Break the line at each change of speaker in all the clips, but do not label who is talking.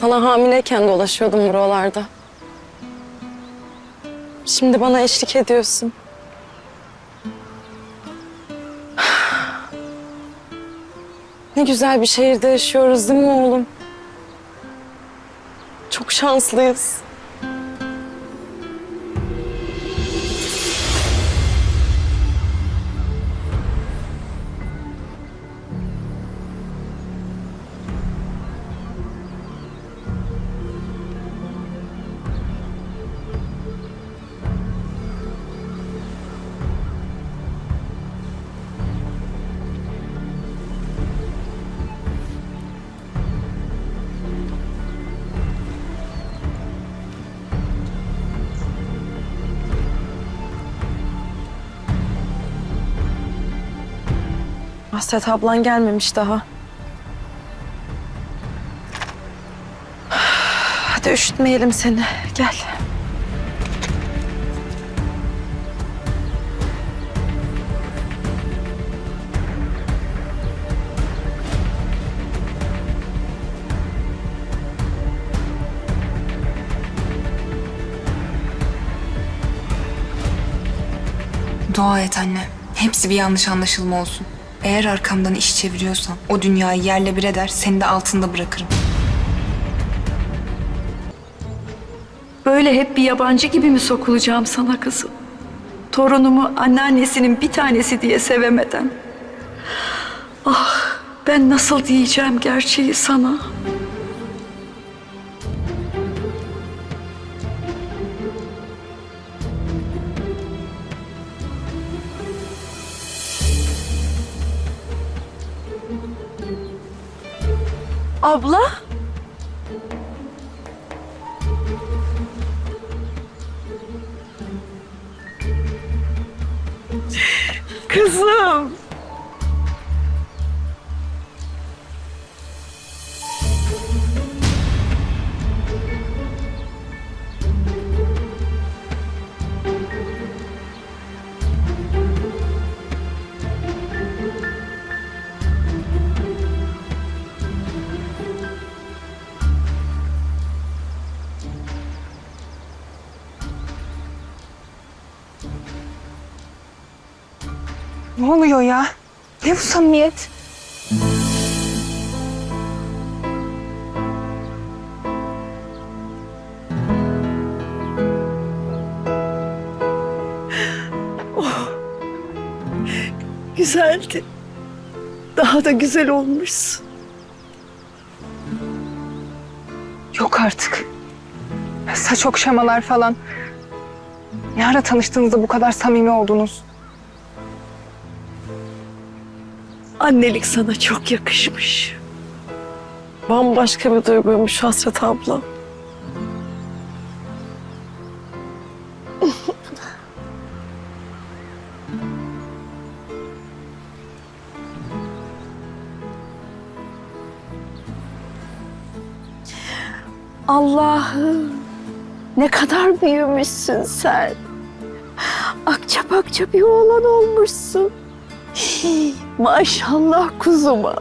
Sana hamileyken dolaşıyordum buralarda. Şimdi bana eşlik ediyorsun. Ne güzel bir şehirde yaşıyoruz değil mi oğlum? Çok şanslıyız. Hasret ablan gelmemiş daha. Hadi üşütmeyelim seni. Gel.
Dua et anne. Hepsi bir yanlış anlaşılma olsun. Eğer arkamdan iş çeviriyorsan o dünyayı yerle bir eder seni de altında bırakırım.
Böyle hep bir yabancı gibi mi sokulacağım sana kızım? Torunumu anneannesinin bir tanesi diye sevemeden. Ah ben nasıl diyeceğim gerçeği sana? Abla? Kızım.
Ne oluyor ya? Ne bu samimiyet?
Güzeldi. Daha da güzel olmuşsun.
Yok artık. Saç okşamalar falan. Ne ara tanıştığınızda bu kadar samimi oldunuz?
Annelik sana çok yakışmış.
Bambaşka bir duyguymuş Hasret abla.
Allah'ım ne kadar büyümüşsün sen. Akça bakça bir oğlan olmuşsun. Maşallah kuzuma.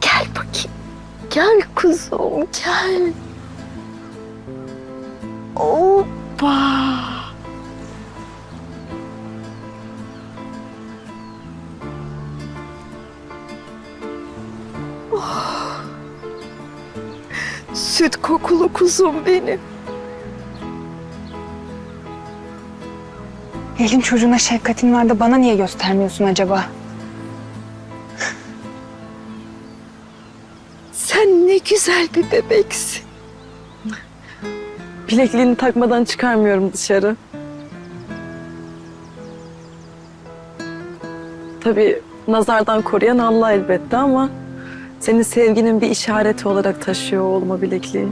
Gel bakayım. Gel kuzum gel. Hoppa. Süt kokulu kuzum benim.
Elin çocuğuna şefkatin var da bana niye göstermiyorsun acaba?
Sen ne güzel bir bebeksin.
Bilekliğini takmadan çıkarmıyorum dışarı. Tabii nazardan koruyan Allah elbette ama senin sevginin bir işareti olarak taşıyor oğluma bilekliği.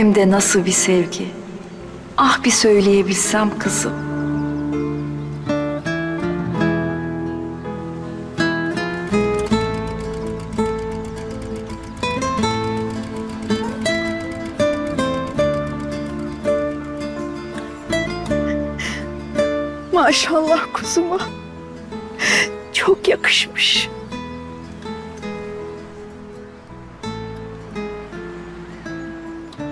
Hem de nasıl bir sevgi. Ah bir söyleyebilsem kızım. Maşallah kuzuma. Çok yakışmış.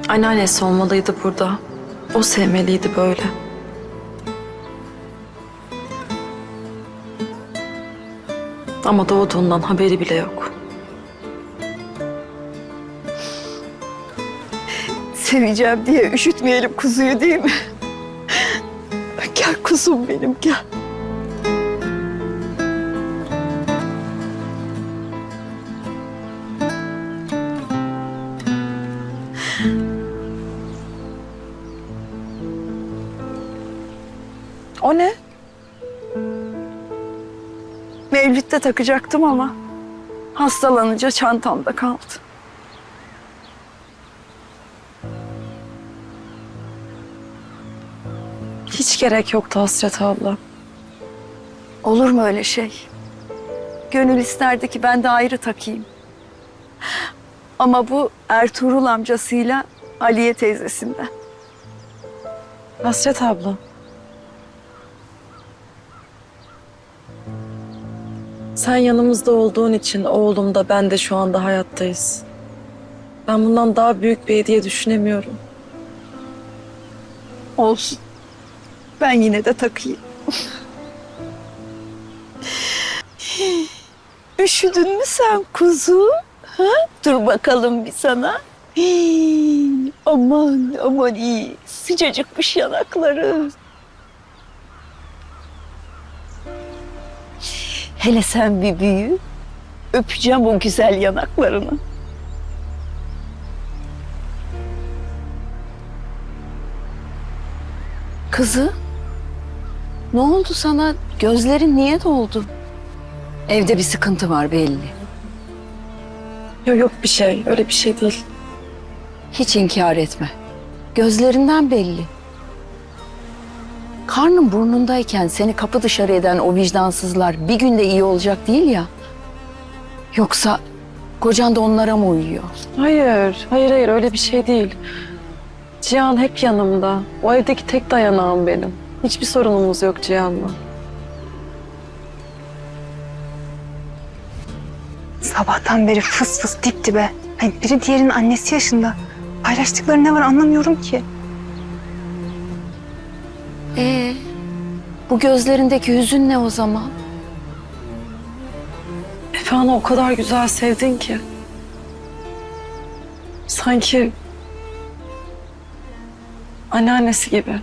Anneannesi olmalıydı burada. O sevmeliydi böyle. Ama doğduğundan haberi bile yok.
Seveceğim diye üşütmeyelim kuzuyu değil mi? Gel kuzum benim gel. O ne? Mevlüt'te takacaktım ama hastalanınca çantamda kaldı.
Hiç gerek yoktu Hasret abla.
Olur mu öyle şey? Gönül isterdi ki ben de ayrı takayım. Ama bu Ertuğrul amcasıyla Aliye teyzesinden.
Hasret abla. Sen yanımızda olduğun için oğlum da ben de şu anda hayattayız. Ben bundan daha büyük bir hediye düşünemiyorum.
Olsun. Ben yine de takayım. Üşüdün mü sen kuzu? Ha? Dur bakalım bir sana. Hii, aman aman iyi. Sıcacıkmış yanakları. Hele sen bir büyü. Öpeceğim o güzel yanaklarını. Kızı, ne oldu sana? Gözlerin niye doldu? Evde bir sıkıntı var belli.
Yok yok bir şey, öyle bir şey değil.
Hiç inkar etme. Gözlerinden belli. Karnın burnundayken seni kapı dışarı eden o vicdansızlar bir günde iyi olacak değil ya. Yoksa kocan da onlara mı uyuyor?
Hayır, hayır hayır öyle bir şey değil. Cihan hep yanımda. O evdeki tek dayanağım benim. Hiçbir sorunumuz yok Cihan'la.
Sabahtan beri fıs fıs dip dibe. Hani biri diğerinin annesi yaşında. Paylaştıkları ne var anlamıyorum ki.
Ee, bu gözlerindeki hüzün ne o zaman?
Efe Ana o kadar güzel sevdin ki. Sanki anneannesi gibi.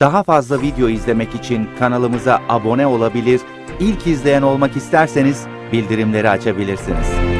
Daha fazla video izlemek için kanalımıza abone olabilir, ilk izleyen olmak isterseniz bildirimleri açabilirsiniz.